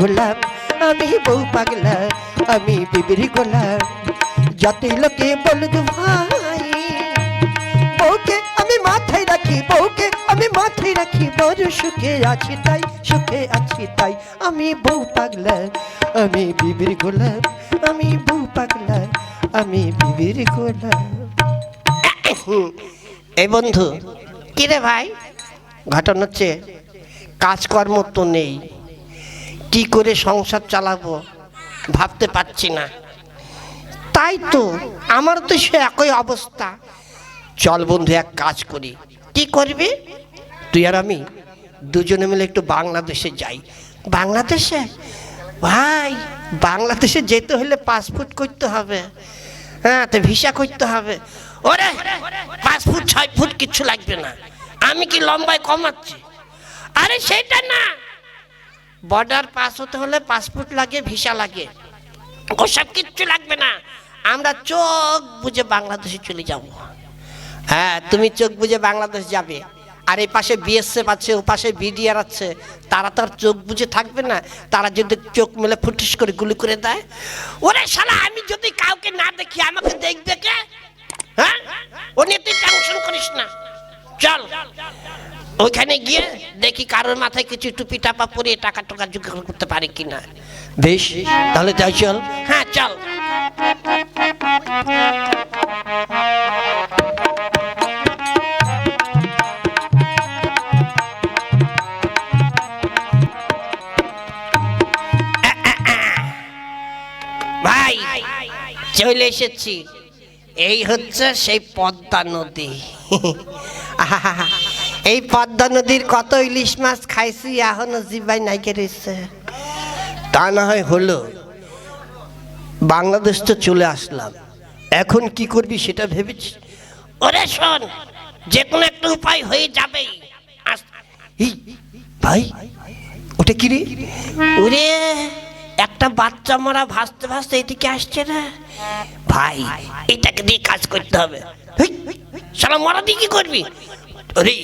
গোলাম আমি বউ পাগলা আমি বিবির গোলাম। যতই লোকে বলুক ভাই বউকে আমি মাথায় রাখি বউকে আমি মাথায় রাখি বড় সুখে আছি তাই সুখে আছি তাই আমি বউ পাগলা আমি বিবির গোলাম আমি বউ পাগলা আমি বিবির গোলাম। এই বন্ধু কিরে ভাই? ঘটনা হচ্ছে কাজকর্ম তো নেই। কি করে সংসার চালাবো? ভাবতে পারছি না। তাই তো আমার তো সে একই অবস্থা। চল বন্ধু, এক কাজ করি। কি করবি? তুই আর আমি দুজনে মিলে একটু বাংলাদেশে যাই। বাংলাদেশে? ভাই, বাংলাদেশে যেতে হলে পাসপোর্ট করতে হবে। হ্যাঁ তো ভিসা করতে হবে। ওরে পাঁচ ফুট ছয় ফুট কিচ্ছু লাগবে না। আমি কি লম্বায় কমাচ্ছি? আরে, সেটা না! বর্ডার পাস হতে হলে পাসপোর্ট লাগে ভিসা লাগে। ওসব কিচ্ছু লাগবে না। আমরা চোখ বুঝে বাংলাদেশে চলে যাব। হ্যাঁ তুমি চোখ বুঝে বাংলাদেশ যাবে। আর এই পাশে বিএসএফ আছে, ও পাশে বিডিআর আছে। তারা তো আর চোখ বুঝে থাকবে না। তারা যদি চোখ মেলে ফুটিস করে গুলি করে দেয়। ওরে শালা, আমি যদি কাউকে না দেখি, আমাকে দেখবে কে? হ্যাঁ? ও নিয়ে তুই টেনশন করিস না। চল। ওইখানে গিয়ে দেখি কারোর মাথায় কিছু টুপি টাপা পরিয়ে টাকা টাকা জোগাড় করতে পারি কিনা। বেশ, তাহলে যাই চল। হ্যাঁ চল। ভাই, চলে এসেছি। এই হচ্ছে সেই পদ্মা নদী। এই পদ্মা নদীর কত ইলিশ মাছ খাইছি, এখনও জিবাই নাইকে রয়েছে তা না হয় হলো, বাংলাদেশ তো চলে আসলাম। এখন কি করবি সেটা ভেবেছি। ওরে শোন যে কোনো একটা উপায় হয়ে আস- ভাই, ওটা কি রে? ওরে, একটা বাচ্চা মারা ভাসতে ভাসতে এদিকে আসছে না। ভাই, এটাকে দিয়ে কাজ করতে হবে। শালা মরা দিয়ে কি করবি? ওরে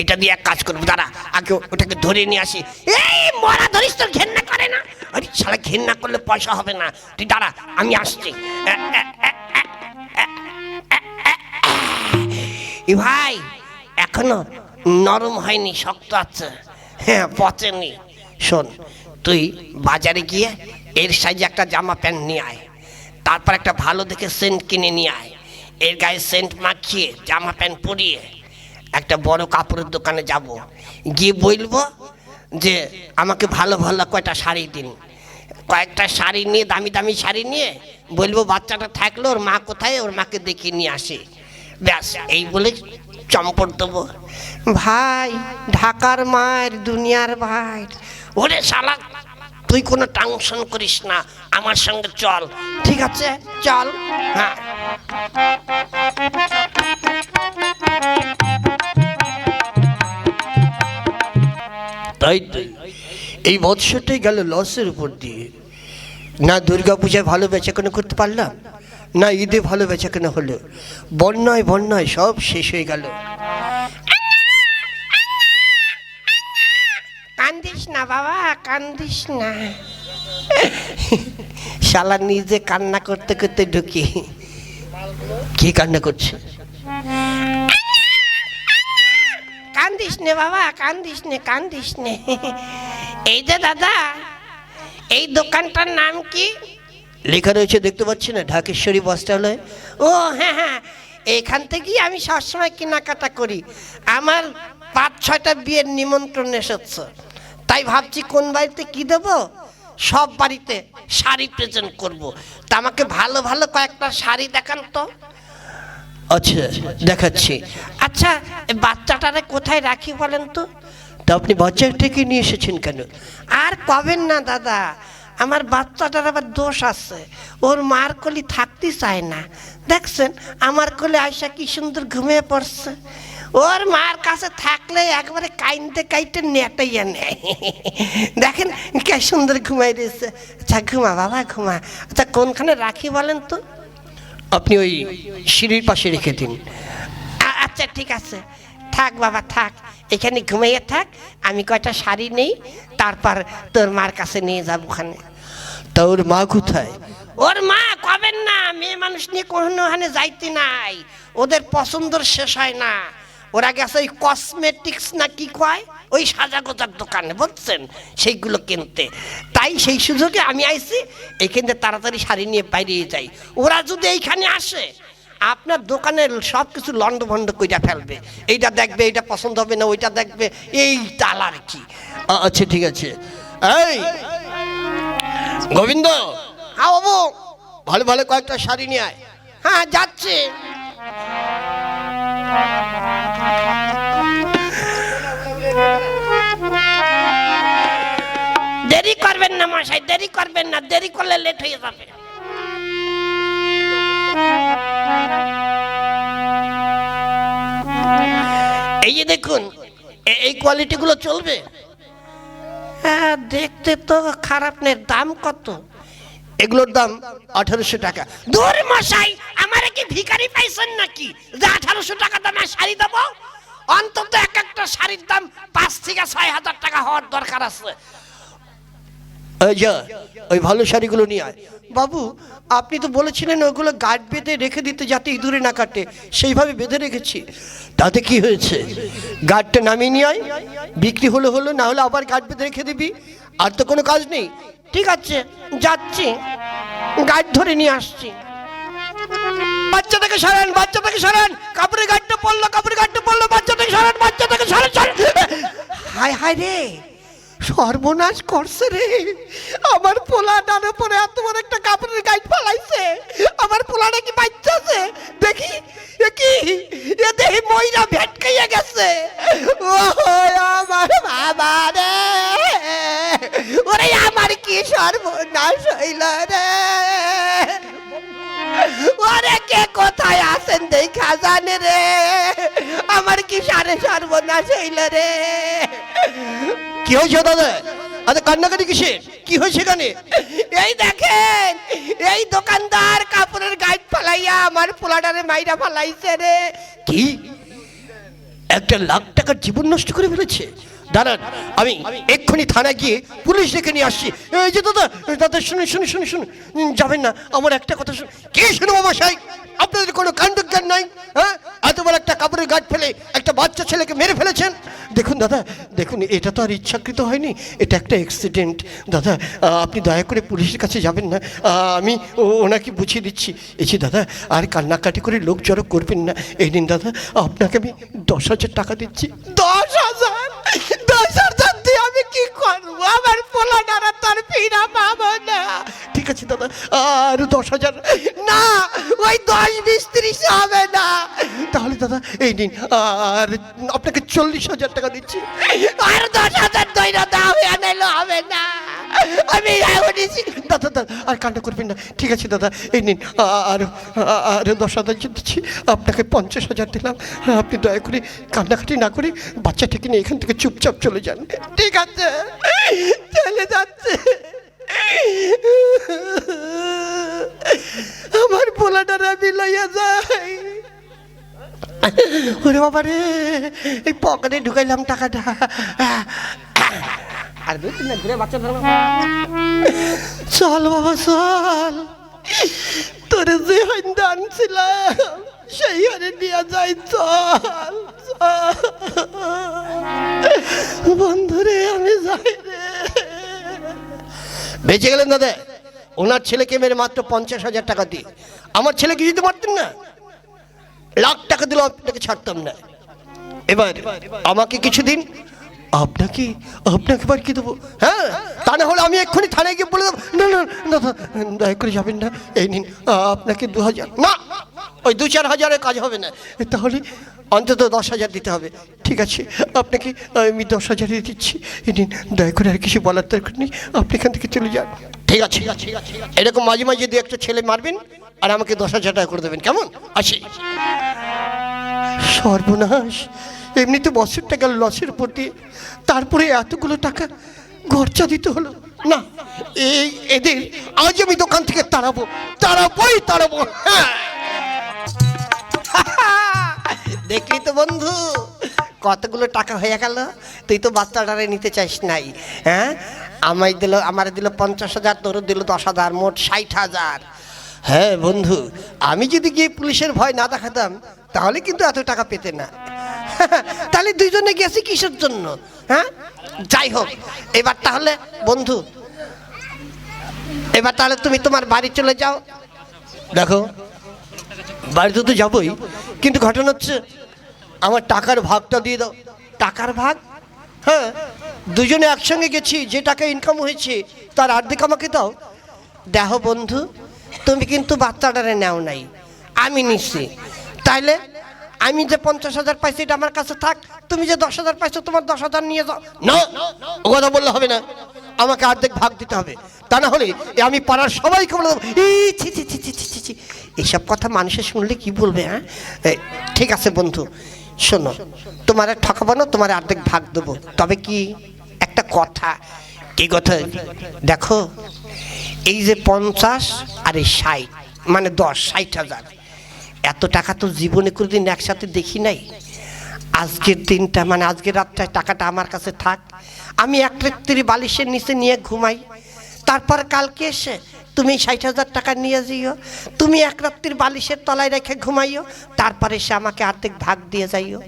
এটা দিয়ে এক কাজ করব, দাঁড়া, আগে ওটাকে ধরে নিয়ে আসি। এই মরা ধরিস তোর, ঘেন্না করে না। আরে সারা ঘেন্না করলে পয়সা হবে না। তুই দাঁড়া, আমি আসছি। এ ভাই, এখনও নরম হয়নি, শক্ত আছে। হ্যাঁ পচেনি শোন, তুই বাজারে গিয়ে এর সাইজে একটা জামা প্যান্ট নিয়ে আয়। তারপর একটা ভালো দেখে সেন্ট কিনে নিয়ে আয়। এর গায়ে সেন্ট মাখিয়ে জামা প্যান্ট পরিয়ে একটা বড় কাপড়ের দোকানে যাব। গিয়ে বলব যে, আমাকে ভালো ভালো কয়টা শাড়ি দিন। কয়েকটা শাড়ি নিয়ে, দামি দামি শাড়ি নিয়ে বলব, বাচ্চাটা থাকল ওর মা কোথায়? ওর মাকে দেখিয়ে নিয়ে আসে। ব্যাস, এই বলে চম্পট দেবো। ভাই, ঢাকার মায়ের, দুনিয়ার ভাই। ওরে শালা, তুই কোনো টেনশন করিস না, আমার সঙ্গে চল। ঠিক আছে? চল। হ্যাঁ। তাই তো। এই বৎসরটাই গেল লসের উপর দিয়ে। না দুর্গা পূজায় ভালো বেচাকেনা করতে পারলাম না ঈদে ভালো বেচাকেনা হলো। বন্যায় বন্যায় সব শেষ হয়ে গেল। কান্দিস না বাবা কান্দিস না। শালা নিজে কান্না করতে করতে ঢুকি। কি কান্না করছে? কান্দিস নে বাবা কান্দিস নে কান্দিস নে এই যে দাদা এই দোকানটার নাম কি? লেখা রয়েছে দেখতে পাচ্ছি না ঢাকেশ্বরী বস্ত্রালয় ও হ্যাঁ হ্যাঁ এখান থেকেই আমি সবসময় কেনাকাটা করি। আমার পাঁচ ছয়টা বিয়ের নিমন্ত্রণ এসেছে। তাই ভাবছি কোন বাড়িতে কি দেব? সব বাড়িতে শাড়ি প্রেজেন্ট করব। তা আমাকে ভালো ভালো কয়েকটা শাড়ি দেখান তো। আচ্ছা দেখাচ্ছি। আচ্ছা বাচ্চাটারে কোথায় রাখি বলেন তো? তা আপনি বাচ্চাটাকে নিয়ে এসেছেন কেন? আর কবেন না, দাদা? আমার বাচ্চাটার আবার দোষ আছে। ওর মার কলি থাকতে চায় না। দেখছেন, আমার কোলে আয়সা কি সুন্দর ঘুমিয়ে পড়ছে। ওর মার কাছে থাকলে একবারে কাইনতে কাইতে নেটাইয়া নেয়। দেখেন, কে সুন্দর ঘুমাই দিয়েছে আচ্ছা ঘুমা, বাবা, ঘুমা। আচ্ছা কোনখানে রাখি বলেন তো? আপনি ওই সিঁড়ির পাশে রেখে দিন। আচ্ছা ঠিক আছে। থাক বাবা থাক। এখানে ঘুমাইয়ে থাক। আমি কয়টা শাড়ি নেই তারপর তোর মার কাছে নিয়ে যাব ওখানে। তা ওর মা কোথায়? ওর মা কবেন না? মেয়ে মানুষ নিয়ে কোনো ওখানে যাইতে নাই। ওদের পছন্দর শেষ হয় না। ওরা গেছে ওই কসমেটিক্স না কি কয়? ওই সাজা গোজার দোকানে বুঝছেন? সেইগুলো কিনতে। তাই সেই সুযোগে আমি আইছি এইখানে তাড়াতাড়ি শাড়ি নিয়ে বাইরে যাই। ওরা যদি এইখানে আসে আপনার দোকানের সব কিছু লন্ড ভন্ড কইরা ফেলবে। এইটা দেখবে এইটা পছন্দ হবে না ওইটা দেখবে এই তাল আর কি। আচ্ছা ঠিক আছে। এই গোবিন্দ! হ্যাঁ বাবু। ভালো ভালো কয়েকটা শাড়ি নিয়ে আয়। হ্যাঁ যাচ্ছে। দেরি করবেন না মশাই, দেরি করবেন না, দেরি করলে লেট হয়ে যাবে। এই যে দেখুন এই কোয়ালিটিগুলো চলবে? হ্যাঁ দেখতে তো খারাপ নেই, দাম কত? এগুলোর দাম আঠারোশো টাকা। দূর মশাই, আমার কি ভিখারি পাইছেন নাকি? যে আঠারোশো টাকা দামে শাড়ি দেবো? অন্তত এক একটা শাড়ির দাম পাঁচ থেকে ছয় হাজার টাকা হওয়ার দরকার আছে। ওই ভালো শাড়িগুলো নিয়ে আয়। বাবু, আপনি তো বলেছিলেন ওগুলো গার্ড বেঁধে রেখে দিতে যাতে ইঁদুরে না কাটে। সেইভাবে বেঁধে রেখেছি। তাতে কি হয়েছে? গার্ডটা নামিয়ে নিয়ে আয়। বিক্রি হলো হলো, না হলে আবার গার্ড বেঁধে রেখে দিবি। আর তো কোনো কাজ নেই। ঠিক আছে, যাচ্ছি। গার্ড ধরে নিয়ে আসছি। বাচ্চাটাকে সরান বাচ্চাটাকে সরান। কাপড়ের গাড়িটা পড়ল, কাপড়ের গাড়িটা পড়ল, বাচ্চাটাকে সরান বাচ্চাটাকে সরান হায় হায় রে, সর্বনাশ করছে রে। আমার পোলা ডানে পরে এত বড় একটা কাপড়ের গাইড ফালাইছে। আমার পোলাটা কি বাচ্চা আছে। দেখি, এ কি? এ দেখি ময়রা ভেটকাইয়া গেছে। ও সর্বনাশ হইল রে ওরে কে কোথায় আছেন দেখা জানে রে? আমার কি সারে সর্বনাশ হইল রে কি হয়েছে দাদা? আরে কান্নাকাটি কিসের? কি হয়েছে এখানে? এই দেখেন এই দোকানদার কাপড়ের গাইড ফালাইয়া আমার পোলাটারে মাইরা ফালাইছে রে। কি? একটা লাখ টাকার জীবন নষ্ট করে ফেলেছে? দাঁড়ান, আমি এক্ষুনি থানায় গিয়ে পুলিশ ডেকে নিয়ে আসছি। এই যে দাদা দাদা, শুনুন শুনুন শুনুন শুনুন। যাবেন না, আমার একটা কথা শুনুন। কে শুনে বাবা সাহেব আপনাদের কোনো কাণ্ডজ্ঞান নাই হ্যাঁ? এত বড় একটা কাপড়ের গাছ ফেলে একটা বাচ্চা ছেলেকে মেরে ফেলেছেন। দেখুন দাদা, দেখুন, এটা তো আর ইচ্ছাকৃত হয়নি, এটা একটা অ্যাক্সিডেন্ট দাদা, আপনি দয়া করে পুলিশের কাছে যাবেন না, আমি ওনাকে বুঝিয়ে দিচ্ছি। এই দাদা, আর কান্নাকাটি করে লোক জড়ো করবেন না। এই দিন দাদা, আপনাকে আমি দশ হাজার টাকা দিচ্ছি। করব পোলা পোলাটারা তার ফিরা পাবো না। ঠিক আছে, দাদা। আর দশ হাজার? না, ওই দশ বিশ ত্রিশ হবে না। তাহলে, দাদা, এই নিন। আর আপনাকে চল্লিশ হাজার টাকা দিচ্ছি। আর দশ হাজার দইরা দাও এনে হবে না। আমি এখনই দাদা দাদা, আর কান্না করবেন না। ঠিক আছে, দাদা, এই নিন। আর আর দশ হাজার দিচ্ছি, আপনাকে পঞ্চাশ হাজার দিলাম। আপনি দয়া করে কান্নাকাটি না করে বাচ্চাটাকে নিয়ে এখান থেকে চুপচাপ চলে যান। ঠিক আছে? চলে যাচ্ছে। আমার পোলাটার আমি লইয়া যাই ওরে বাবা রে এই পকেটে ঢুকাইলাম টাকাটা। আর দুই তিন ঘুরে বাচ্চা ধরো চল বাবা, চল। তোরে যে হইন্দা আনছিলাম, সেই হরে নিয়ে যাই, চল। বন্ধুরে, আমি যাই রে। বেঁচে গেলেন দাদা, ওনার ছেলেকে মেরে মাত্র পঞ্চাশ হাজার টাকা দিয়ে। আমার ছেলে ছেলেকে দিতে পারতেন না? লাখ টাকা দিলেও আপনাকে ছাড়তাম না। এবার আমাকে কিছু দিন আপনাকে আপনাকে এবার কি দেবো? হ্যাঁ তা না হলে আমি এক্ষুনি থানায় গিয়ে বলে দেবো। না না দাদা, দয়া করে যাবেন না। এই নিন আপনাকে দু হাজার। না ওই দু চার হাজারের কাজ হবে না। তাহলে অন্তত দশ হাজার দিতে হবে। ঠিক আছে আপনাকে আমি দশ হাজারই দিচ্ছি। এই নিন দয়া করে আর কিছু বলার দরকার নেই। আপনি এখান থেকে চলে যান। ঠিক আছে এরকম মাঝে মাঝে দু একটা ছেলে মারবেন আর আমাকে দশ হাজার টাকা করে দেবেন। কেমন? আসি। সর্বনাশ। এমনিতে বছর টাকা, লসের প্রতি। তারপরে এতগুলো টাকা খরচা দিতে হলো। না, এই এদের আজ আমি দোকান থেকে তাড়াবো, তাড়াবোই তাড়াবো হ্যাঁ। দেখলি তো বন্ধু, কতগুলো টাকা হয়ে গেল, তুই তো বাচ্চাটারে নিতে চাইস নাই হ্যাঁ? আমায় দিল, আমার দিল পঞ্চাশ হাজার তোর দিল দশ হাজার, মোট ষাট হাজার। হ্যাঁ বন্ধু, আমি যদি গিয়ে পুলিশের ভয় না দেখাতাম, তাহলে কিন্তু এত টাকা পেতে না। তাহলে দুইজনে গেছি কিসের জন্য? হ্যাঁ? যাই হোক, এবার তাহলে, বন্ধু, এবার তাহলে তুমি তোমার বাড়ি চলে যাও। দেখো, বাড়িতে তো যাবই, কিন্তু ঘটনা হচ্ছে, আমার টাকার ভাগটা দিয়ে দাও। টাকার ভাগ? হ্যাঁ দুজনে একসঙ্গে গেছি, যে টাকা ইনকাম হয়েছে, তার অর্ধেক আমাকে দাও। দেখো, বন্ধু, তুমি কিন্তু বাচ্চাটারে নেও নাই, আমি নিচ্ছি তাইলে আমি যে পঞ্চাশ হাজার পাইছি এটা আমার কাছে থাক। তুমি যে দশ হাজার পাইছো তোমার দশ হাজার নিয়ে যাও। না ও কথা বললে হবে না। আমাকে অর্ধেক ভাগ দিতে হবে। তা না হলে আমি পাড়ার সবাইকে বলে দেবো "এই, এইসব কথা মানুষের শুনলে কি বলবে হ্যাঁ? ঠিক আছে বন্ধু শোনো তোমার ঠকাবো না তোমার অর্ধেক ভাগ দেবো। তবে কি একটা কথা কি কথা? দেখো এই যে পঞ্চাশ আর এই ষাট মানে দশ ষাট হাজার এত টাকা তো জীবনে কোনোদিন একসাথে দেখি নাই। আজকের দিনটা মানে আজকের রাতটায় টাকাটা আমার কাছে থাক। আমি এক রাত্রি বালিশের নিচে নিয়ে ঘুমাই। তারপর কালকে এসে তুমি ষাট হাজার টাকা নিয়ে যাইও। তুমি এক রাত্রির বালিশের তলায় রেখে ঘুমাইও। তারপরে সে আমাকে অর্ধেক ভাগ দিয়ে যাইও।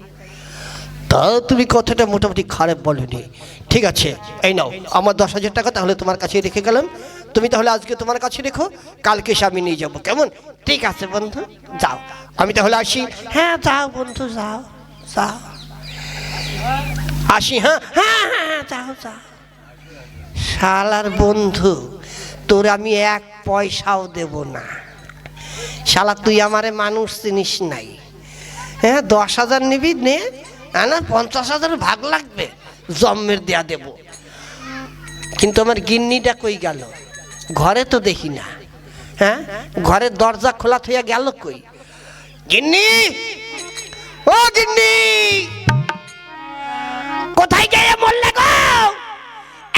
তা তুমি কথাটা মোটামুটি খারাপ বলনি। ঠিক আছে, এই নাও। আমার দশ হাজার টাকা তাহলে তোমার কাছে রেখে গেলাম। তুমি তাহলে আজকে তোমার কাছে রেখো কালকে এসে আমি নিয়ে যাব। কেমন? ঠিক আছে বন্ধু যাও। আমি তাহলে আসি। হ্যাঁ যাও বন্ধু যাও যাও। আসি হ্যাঁ? হ্যাঁ হ্যাঁ হ্যাঁ, যাও যাও। শালার বন্ধু তোর আমি এক পয়সাও দেব না। শালা তুই আমারে মানুষ চিনিস নাই। হ্যাঁ দশ হাজার নিবি নে না না পঞ্চাশ হাজার ভাগ লাগবে জন্মের দেয়া দেব। কিন্তু আমার গিন্নিটা কই গেল? ঘরে তো দেখি না। হ্যাঁ? ঘরের দরজা খোলা থইয়া গেল কই? গিন্নি! ও গিন্নি! কোথায় গিয়ে মরলে গো?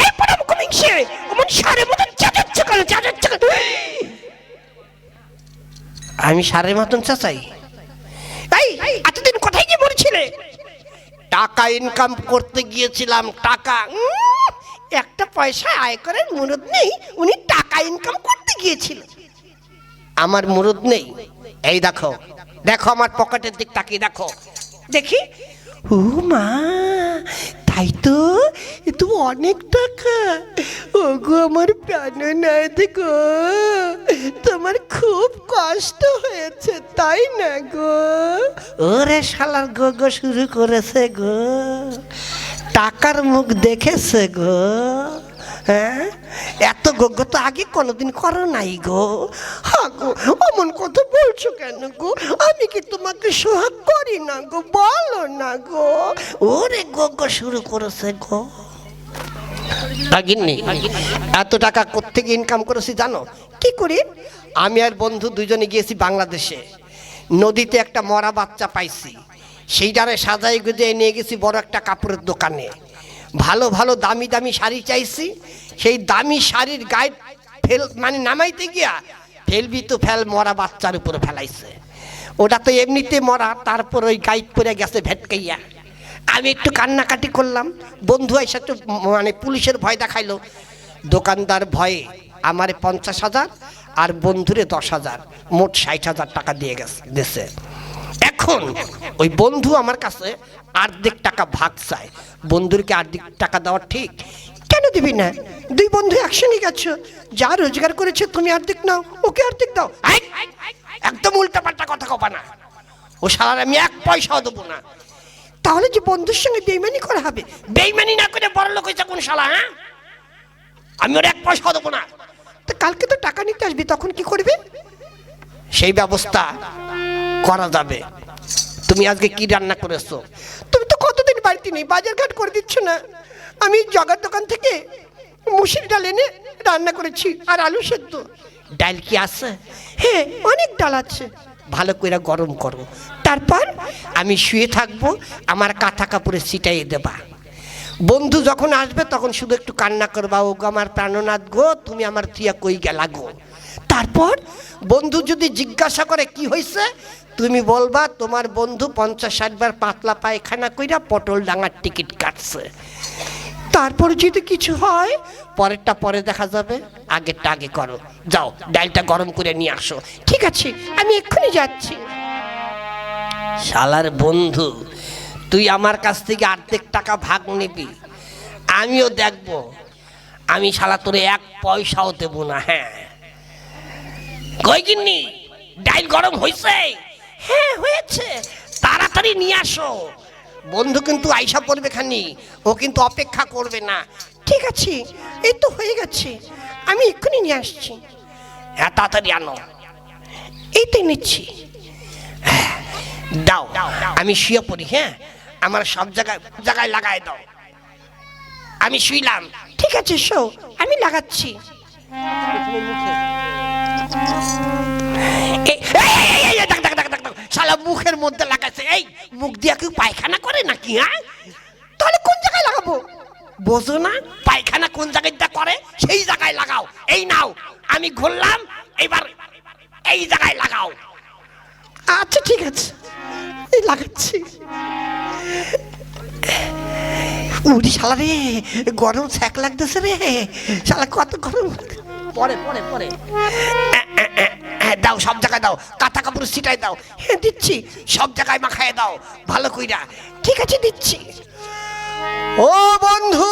এই পরম কমিংসে, অমন সারের মতন চাচাচ্ছে কেন? চাচাচ্ছে আমি সারের মতন চাচাই। এই, এতদিন কোথায় গিয়ে মরেছিলে? টাকা ইনকাম করতে গিয়েছিলাম, টাকা। একটা পয়সা আয় করার মুরদ নেই উনি টাকা ইনকাম করতে গিয়েছিলেন আমার মুরদ নেই। এই দেখো দেখো আমার পকেটের দিক তাকিয়ে দেখো। দেখি। ও মা তাই তো এ তো অনেক টাকা। ও গো আমার প্রাণনাথ গো তোমার খুব কষ্ট হয়েছে তাই না গো? ওরে শালার গো গো শুরু করেছে গো। টাকার মুখ দেখেছে গো। হ্যাঁ? এত গো তো আগে কোনোদিন করো নাই গো। হ্যাঁ গো, অমন কথা বলছো কেন গো? আমি কি তোমাকে সোহাগ করি না গো? বলো না গো। ওরে গো গো শুরু করেছে গো। এত টাকা কোত্থেকে ইনকাম করেছি জানো? কি করি? আমি আর বন্ধু দুজনে গিয়েছি বাংলাদেশে। নদীতে একটা মরা বাচ্চা পাইছি। সেইটারে সাজাই গুজিয়ে নিয়ে গেছি বড় একটা কাপড়ের দোকানে। ভালো ভালো, দামি দামি শাড়ি চাইছি। সেই দামি শাড়ির গায়ে ফেল মানে নামাইতে গিয়া ফেলবি তো ফেল, মরা বাচ্চার উপরে ফেলাইছে। ওটা তো এমনিতে মরা, তারপর ওই গাইড করে গেছে ভেটকাইয়া। আমি একটু কান্নাকাটি করলাম, বন্ধু এসে একটু মানে পুলিশের ভয় দেখাইলো। দোকানদার ভয়ে আমারে পঞ্চাশ হাজার আর বন্ধুরে দশ হাজার, মোট ষাট হাজার টাকা দিয়ে গেছে দেশে এখন ওই বন্ধু আমার কাছে অর্ধেক টাকা ভাগ চায়। বন্ধুরকে অর্ধেক টাকা দেওয়া ঠিক। কেন দিবি না? দুই বন্ধু একসঙ্গে গেছো। যা রোজগার করেছে তুমি অর্ধেক নাও, ওকে অর্ধেক দাও। একদম উল্টা পাল্টা কথা কবা না। ও সালার আমি এক পয়সাও দেবো না। তাহলে যে বন্ধুর সঙ্গে বেইমানি করা হবে, বেইমানি না করে বড় লোক হয়েছে কোন শালা হ্যাঁ? আমি ওর এক পয়সাও দেবো না। তো কালকে তো টাকা নিতে আসবি, তখন কি করবে? সেই ব্যবস্থা করা যাবে। তুমি আজকে কি রান্না করেছ? তুমি তো কতদিন বাড়িতে নেই বাজার ঘাট করে দিচ্ছ না। আমি জগার দোকান থেকে মুসির ডাল এনে রান্না করেছি, আর আলু সেদ্ধ। ডাল কি আছে? হ্যাঁ অনেক ডাল আছে। ভালো করে গরম করো। তারপর আমি শুয়ে থাকব, আমার কাঁথা কাপড়ে ছিটাইয়ে দেবা। বন্ধু যখন আসবে, তখন শুধু একটু কান্না করবা ও গো আমার প্রাণনাথ গো, তুমি আমার থিয়া কই গেলা গো? তারপর? বন্ধু যদি জিজ্ঞাসা করে কি হয়েছে তুমি বলবা তোমার বন্ধু পঞ্চাশ ষাট বার পাতলা পায়খানা কইরা পটল ডাঙার টিকিট কাটছে। তারপর যদি কিছু হয় পরেরটা পরে দেখা যাবে আগেরটা আগে করো। যাও ডালটা গরম করে নিয়ে আসো। ঠিক আছে আমি এক্ষুনি যাচ্ছি। শালার বন্ধু তুই আমার কাছ থেকে অর্ধেক টাকা ভাগ নিবি। আমিও দেখব। আমি শালা তোরে এক পয়সাও দেবো না হ্যাঁ। কই কিন্নি ডাইল গরম হয়েছে হ্যাঁ হয়েছে। তাড়াতাড়ি নিয়ে আসো। বন্ধু কিন্তু আইসা পড়বে খানি ও কিন্তু অপেক্ষা করবে না। ঠিক আছে এই তো হয়ে গেছে। আমি এক্ষুনি নিয়ে আসছি। হ্যাঁ তাড়াতাড়ি আনো। এই তো নিচ্ছি। দাও আমি শুয়ে পড়ি হ্যাঁ? আমার সব জায়গায় জায়গায় লাগাই দাও। আমি শুইলাম। ঠিক আছে শো আমি লাগাচ্ছি। এই, শালা মুখের মধ্যে লাগাচ্ছে এই, মুখ দিয়া কেউ পায়খানা করে নাকি হ্যাঁ? তাহলে কোন জায়গায় লাগাবো? বোঝো না, পায়খানা কোন জায়গায় করে, সেই জায়গায় লাগাও। এই নাও, আমি ঘুরলাম, এবার এই জায়গায় লাগাও। আচ্ছা ঠিক আছে। এই লাগাচ্ছি। উড়ি শালা রে, গরম ছ্যাক লাগতেছে রে। শালা কত গরম পরে পরে পরে। দাও, সব জায়গায় দাও। কাঁথা কাপড় ছিটাই দাও। হ্যাঁ দিচ্ছি। সব জায়গায় মাখায় দাও। ভালো কইরা। ঠিক আছে, দিচ্ছি। ও বন্ধু!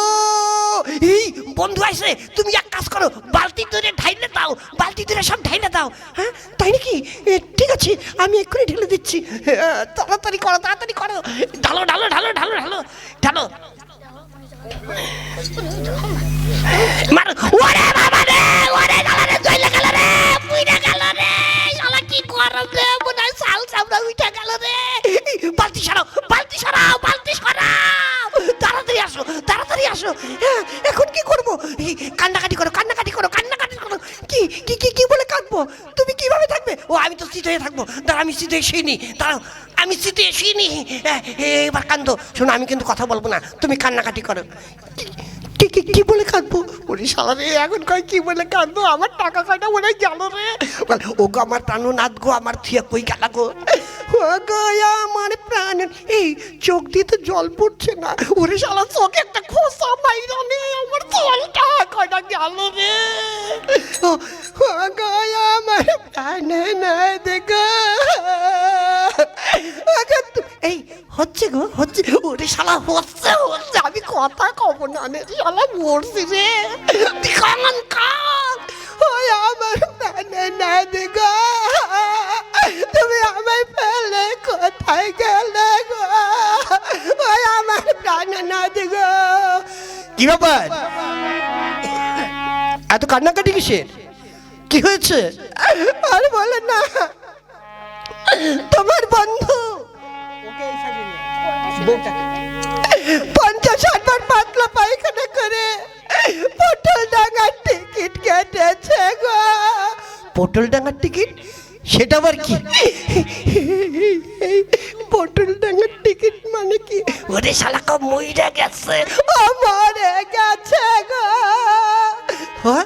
এই, বন্ধু আইছে। তুমি এক কাজ করো। বালতি ধরে ঢাইলে দাও। বালতি ধরে সব ঢাইলে দাও। হ্যাঁ তাই নাকি? ঠিক আছে, আমি এক্ষুনি ঢেলে দিচ্ছি। তাড়াতাড়ি করো তাড়াতাড়ি করো। ঢালো ঢালো ঢালো ঢালো ঢালো ঢালো। মার। ওরে পুইরা গেল রে। শালা কি গরম রে মনে হয় সামরা উঠে গেল রে। বালতি সরাও বালতি সরাও বালতি সরাও। তাড়াতাড়ি আসো তাড়াতাড়ি আসো। হ্যাঁ এখন কি করব? কান্নাকাটি করো কান্নাকাটি করো কান্নাকাটি করো। কি কি কি কি বলে কাঁদবো? তুমি কীভাবে থাকবে? ও আমি তো শীত হয়ে থাকব। দাঁড়া আমি শীত হয়ে শুইনি। দাঁড়াও আমি শীত হয়ে শুইনি এ, এবার কান্দো। শোনো আমি কিন্তু কথা বলব না। তুমি কান্নাকাটি করো। কি কি বলে কাঁদবো? ওরে শালা রে এখন কয় কি বলে কাঁদবো? আমার টাকা কয়টা মনে হয় গেল রে? বল, ও গো আমার টানু নাথ গো আমার থিয়া কই গেলা গো? আমার প্রাণ। এই চোখ দিয়ে তো জল পড়ছে না। ওরে শালা, চোখে একটা খোসা মাইরা নে, আমার জলটা কয়টা গেল রে। ও আমার প্রাণ না দেখো। এই, হচ্ছে গো, হচ্ছে, ওরে শালা, হচ্ছে হচ্ছে, আমি কথা কব না শালা, মরছি রে। কান কান ওই আমার প্রাণ না দেখো তুমি আমায় ফেলে কোথায় গেলে গো? ওই আমার প্রাণ না দেখো কি ব্যাপার? এত কান্নাকাটি কিসের? কি হয়েছে? আর বলে না তোমার বন্ধু। পঞ্চাশ ষাটবার পাতলা পায়খানা করে পটল ডাঙার টিকিট কেটেছে গো। পটল ডাঙার টিকিট? সেটা আবার কি? পটল ডাঙার টিকিট মানে কি? ওরে শালা, কব মইরা গেছে। ও মরে গেছে গো। হ্যাঁ?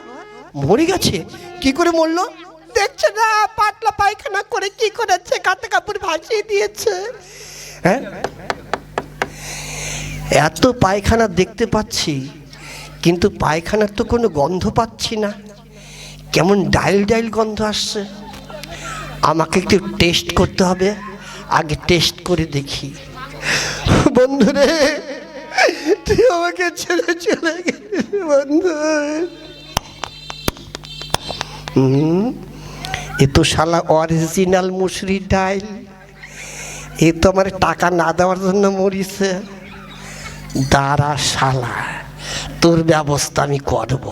মরে গেছে? কি করে মরলো? দেখছ না, পাতলা পায়খানা করে কি করেছে? কাতে কাপড় ভাসিয়ে দিয়েছে। হ্যাঁ? এত পায়খানা দেখতে পাচ্ছি কিন্তু পায়খানার তো কোনো গন্ধ পাচ্ছি না। কেমন ডাইল ডাইল গন্ধ আসছে। আমাকে একটু টেস্ট করতে হবে। আগে টেস্ট করে দেখি। বন্ধুরে, তুই আমাকে ছেড়ে চলে গেলি বন্ধু। এ তো শালা অরিজিনাল মুসুরি ডাইল। এ তো আমার টাকা না দেওয়ার জন্য মরিছে। দাঁড়া শালা। তোর ব্যবস্থা আমি করব।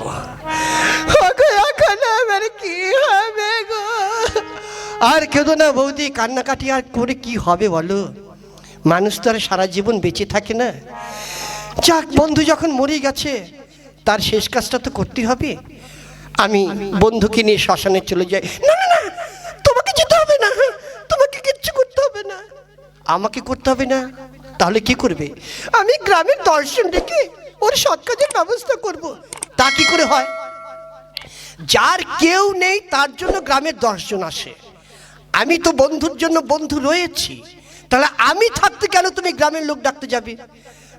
হবে আর কেঁদো না বৌদি, কান্নাকাটি আর করে কি হবে বলো? মানুষ তো আর সারা জীবন বেঁচে থাকে না। যাক, বন্ধু যখন মরে গেছে, তার শেষ কাজটা তো করতে হবে। আমি বন্ধুকে নিয়ে শ্মশানে চলে যাই। না না তোমাকে যেতে হবে না তোমাকে কিচ্ছু করতে হবে না। আমাকে করতে হবে না? তাহলে কি করবে? আমি গ্রামের দর্শন রেখে ওর সৎ কাজের ব্যবস্থা করব। তা কি করে হয়? যার কেউ নেই, তার জন্য গ্রামের দশজন আসে। আমি তো বন্ধুর জন্য বন্ধু রয়েছি। তাহলে আমি থাকতে কেন তুমি গ্রামের লোক ডাকতে যাবে?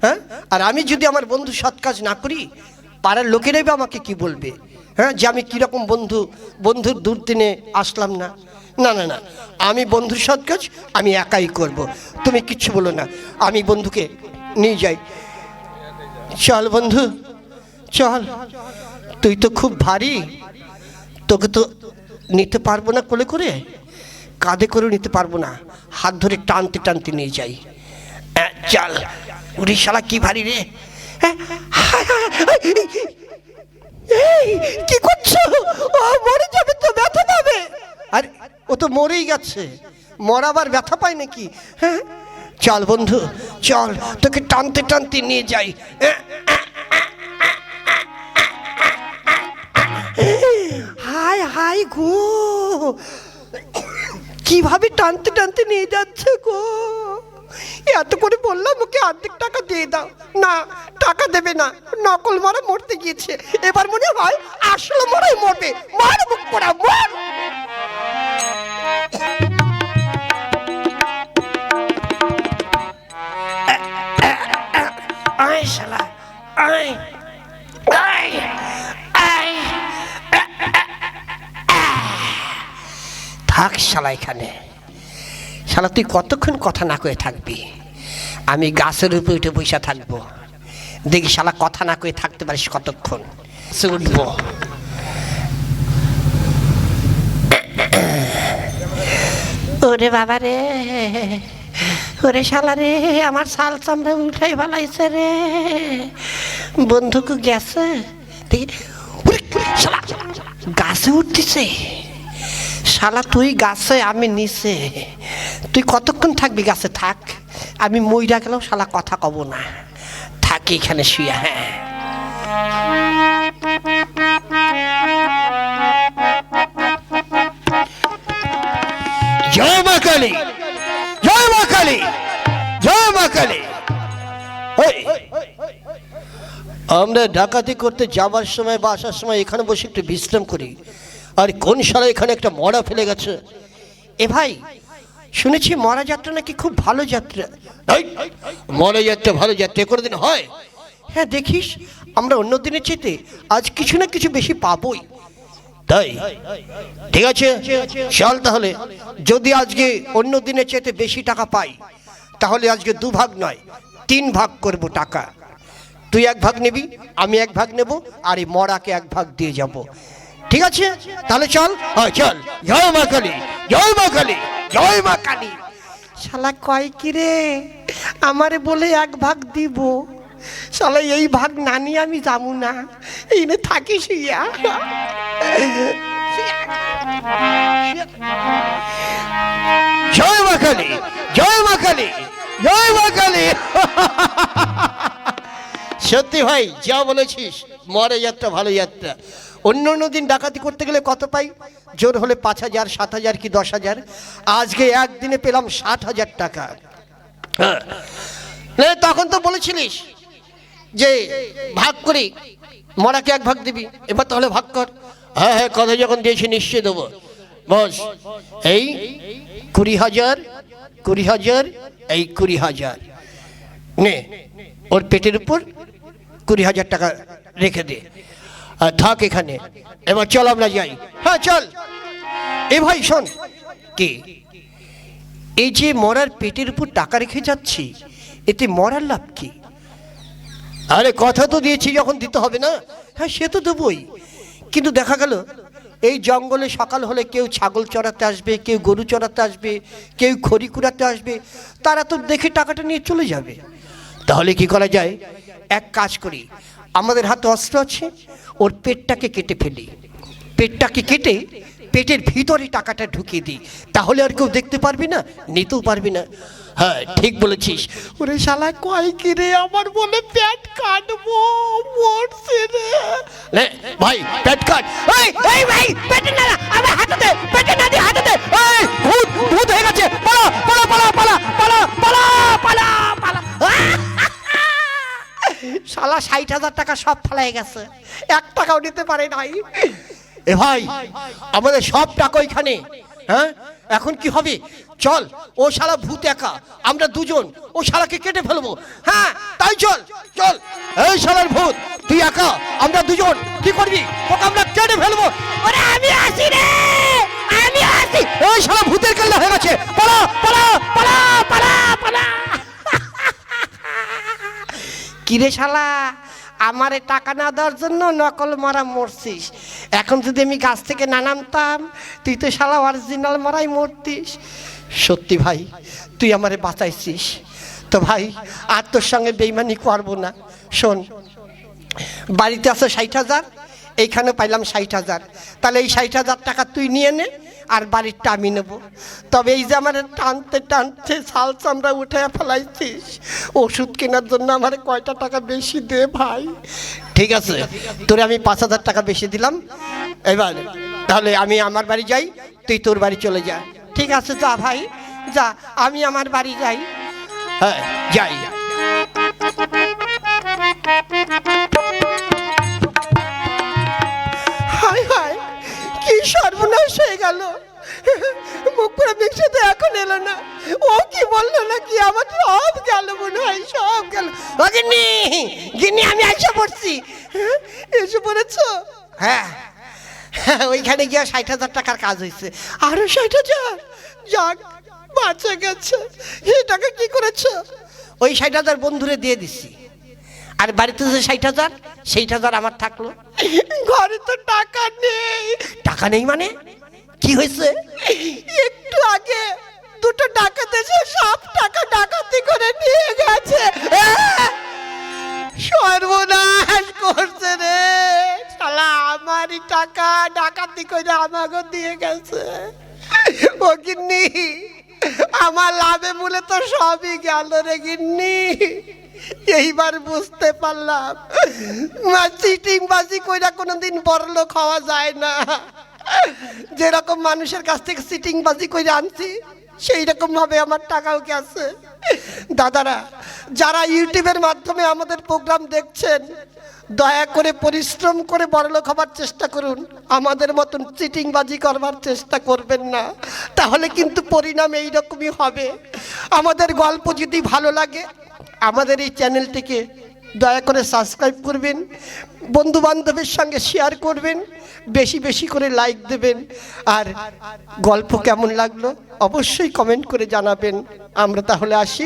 হ্যাঁ? আর আমি যদি আমার বন্ধু সৎ কাজ না করি, পাড়ার লোকেরাই বা আমাকে কি বলবে? হ্যাঁ যে আমি কীরকম বন্ধু, বন্ধুর দুর্দিনে আসলাম না। না না না, আমি বন্ধুর সৎ কাজ, আমি একাই করব। তুমি কিচ্ছু বলো না। আমি বন্ধুকে নিয়ে যাই। চল বন্ধু, চল। তুই তো খুব ভারী। তোকে তো নিতে পারব না কোলে করে? কাঁধে করে নিতে পারব না। হাত ধরে টানতে টানতে নিয়ে যাই। চল। উড়ি শালা, কি ভারী রে। কি করছ? ও মরে যাবে তো, ব্যথা পাবে। আরে, ও তো মরেই গেছে। মরাবার ব্যথা পায় নাকি? হ্যাঁ? চল বন্ধু, চল, তোকে টানতে টানতে নিয়ে যাই। হাই হাই গো, কীভাবে টানতে টানতে নিয়ে যাচ্ছে গো? এত করে বললাম, ওকে অর্ধেক টাকা দিয়ে দাও। না, টাকা দেবে না, নকল মারা মরতে গিয়েছে। এবার মনে হয়, আসলে মরাই মরবে। মার মুখ করা, মর। থাক শালা এখানে। শালা তুই কতক্ষণ কথা না কয়ে থাকবি? আমি গাছের উপরে উঠে বসে থাকব। দেখি শালা কথা না কয়ে থাকতে পারিস কতক্ষণ? উঠবো। ওরে বাবা রে ওরে শালা রে, আমার শাল চামড়া উঠাই ভালাইছে রে। বন্ধুকে গেছে। গাছে উঠতেছে। শালা, তুই গাছে, আমি নিচে। তুই কতক্ষণ থাকবি গাছে? থাক, আমি মইরা গেলেও শালা কথা কব না। থাকি, এখানে শুয়ে হ্যাঁ। জয় মা কালী কালী জয় মা কালী আমরা ডাকাতি করতে যাবার সময় বা আসার সময় এখানে বসে একটু বিশ্রাম করি। আর কোন সালে এখানে একটা মরা ফেলে গেছে? এ ভাই, শুনেছি মরা যাত্রা নাকি খুব ভালো যাত্রা। মরা যাত্রা ভালো যাত্রা, এ কোনোদিন হয়? হ্যাঁ দেখিস, আমরা অন্য দিনের চেতে আজ কিছু না কিছু বেশি পাবই। তাই। ঠিক আছে? চল তাহলে। যদি আজকে অন্য দিনের চেতে বেশি টাকা পাই, তাহলে আজকে দু ভাগ নয়, তিন ভাগ করব টাকা। তুই এক ভাগ নিবি, আমি এক ভাগ নেব, আর এই মরাকে এক ভাগ দিয়ে যাব। ঠিক আছে? তাহলে চল। হ্যাঁ চল। জয় মা কালী, জয় মা কালী, জয় মা কালী। শালা কয় কি রে? আমারে বলে এক ভাগ দিব। শালা এই ভাগ না নিয়ে আমি যাব না। এই নে থাকিস ইয়া। জয় মা কালী জয় মা কালী জয় মা কালী। সত্যি ভাই যা বলেছিস মরে যাত্রা ভালো যাত্রা। অন্য অন্য দিন ডাকাতি করতে গেলে কত পাই? জোর হলে পাঁচ হাজার সাত হাজার কি দশ হাজার? আজকে একদিনে পেলাম ষাট হাজার টাকা। হ্যাঁ। তখন তো বলেছিলিস যে ভাগ করি মরাকে এক ভাগ দিবি, এবার তাহলে ভাগ কর। হ্যাঁ হ্যাঁ কথা যখন দিয়েছি নিশ্চয় দেবো। বস, এই কুড়ি হাজার কুড়ি হাজার, এই কুড়ি হাজার। নে, ওর পেটের উপর কুড়ি হাজার টাকা রেখে দে। আর থাক এখানে। এবার চল আমরা যাই। হ্যাঁ চল। এ ভাই, শোন। কি? এই যে মরার পেটের উপর টাকা রেখে যাচ্ছি, এতে মরার লাভ কি? আরে কথা তো দিয়েছি যখন দিতে হবে না? হ্যাঁ সে তো দেবই। কিন্তু দেখা গেল, এই জঙ্গলে সকাল হলে কেউ ছাগল চড়াতে আসবে, কেউ গরু চড়াতে আসবে, কেউ খড়ি কুড়াতে আসবে, তারা তো দেখে টাকাটা নিয়ে চলে যাবে। তাহলে কি করা যায়? এক কাজ করি, আমাদের হাতে অস্ত্র আছে, ওর পেটটাকে কেটে ফেলি। পেটটাকে কেটে পেটের ভিতরে টাকাটা ঢুকিয়ে দিই। তাহলে আর কেউ দেখতে পারবি না, নিতেও পারবি না। হ্যাঁ ঠিক বলেছিস। ওরে শালা কয় কি রে? আমার বলে প্যাট কাটবো মরছে রে। লে ভাই প্যাট কাট। এই এই ভাই পেটে না আমার হাতে দে পেটে না দি হাতে দে এই ভূত ভূত হয়ে গেছে। পালা পালা পালা পালা পালা পালা পালা পালা। শালা ষাট হাজার টাকা সব ফেলাই গেছে। এক টাকাও নিতে পারে নাই। এ ভাই আমাদের সব টাকা ওইখানে হ্যাঁ? এখন কি হবে? চল ও শালা ভূত একা আমরা দুজন ও শালাকে কেটে ফেলব। হ্যাঁ তাই চল চল। এই শালার ভূত তুই একা আমরা দুজন কি করবি? ওকে আমরা কেটে ফেলব। ওরে আমি আসি রে! আমি আসি! এই শালা ভূতের কেল্লা হয়ে গেছে। পালা পালা পালা পালা পালা। কিরে শালা? আমারে টাকা না দেওয়ার জন্য নকল মারা মরছিস। এখন যদি আমি গাছ থেকে না নামতাম তুই তো শালা অরিজিনাল মারাই মরতিস। সত্যি ভাই, তুই আমারে বাঁচাইছিস। তো ভাই, আর তোর সঙ্গে বেইমানি করব না। শোন, বাড়িতে আছে ষাট হাজার এইখানে পাইলাম ষাট হাজার। তাহলে এই ষাট হাজার টাকা তুই নিয়ে নে, আর বাড়িরটা আমি নেব। তবে এই যে আমার টানতে টানতে শাল চামড়া উঠে ফেলাইছিস, ওষুধ কেনার জন্য আমার কয়টা টাকা বেশি দে ভাই। ঠিক আছে, তোরে আমি পাঁচ হাজার টাকা বেশি দিলাম। এবার তাহলে আমি আমার বাড়ি যাই, তুই তোর বাড়ি চলে যা। ঠিক আছে, যা ভাই, যা, আমি আমার বাড়ি যাই। হ্যাঁ যাই। হ্যাঁ, গিয়ে ষাট হাজার টাকার কাজ হয়েছে আরও ষাট হাজার? যাক বাঁচে গেছে। এই টাকা কি করেছ? ওই ষাট হাজার বন্ধুরে দিয়ে দিছি। আর বাড়িতে যে ষাট হাজার ষাট হাজার আমার থাকল। ঘরে তো টাকা নেই। টাকা নেই মানে? কি হয়েছে? একটু আগে দুটো ডাকাত সব টাকা ডাকাতি করে নিয়ে গেছে! সর্বনাশ করছে রে। শালা, আমারই টাকা ডাকাতি করে আমাকে দিয়ে গেছে। ও গিন্নি, আমার লাভে মূলে তো সবই গেল রে গিন্নি। এইবার বুঝতে পারলাম চিটিং বাজি কইরা কোনোদিন বড়লোক হওয়া যায় না। যেরকম মানুষের কাছ থেকে সিটিং বাজি করে আনছি সেই রকম ভাবে আমার টাকাও গেছে দাদারা, যারা ইউটিউবের মাধ্যমে আমাদের প্রোগ্রাম দেখছেন, দয়া করে পরিশ্রম করে বড়লোক হবার চেষ্টা করুন। আমাদের মতন চিটিং বাজি করবার চেষ্টা করবেন না। তাহলে কিন্তু পরিণাম এইরকমই হবে। আমাদের গল্প যদি ভালো লাগে, আমাদের এই চ্যানেলটিকে দয়া করে সাবস্ক্রাইব করবেন বন্ধু বান্ধবের সঙ্গে শেয়ার করবেন বেশি বেশি করে লাইক দেবেন। আর গল্প কেমন লাগল অবশ্যই কমেন্ট করে জানাবেন। আমরা তাহলে আসি।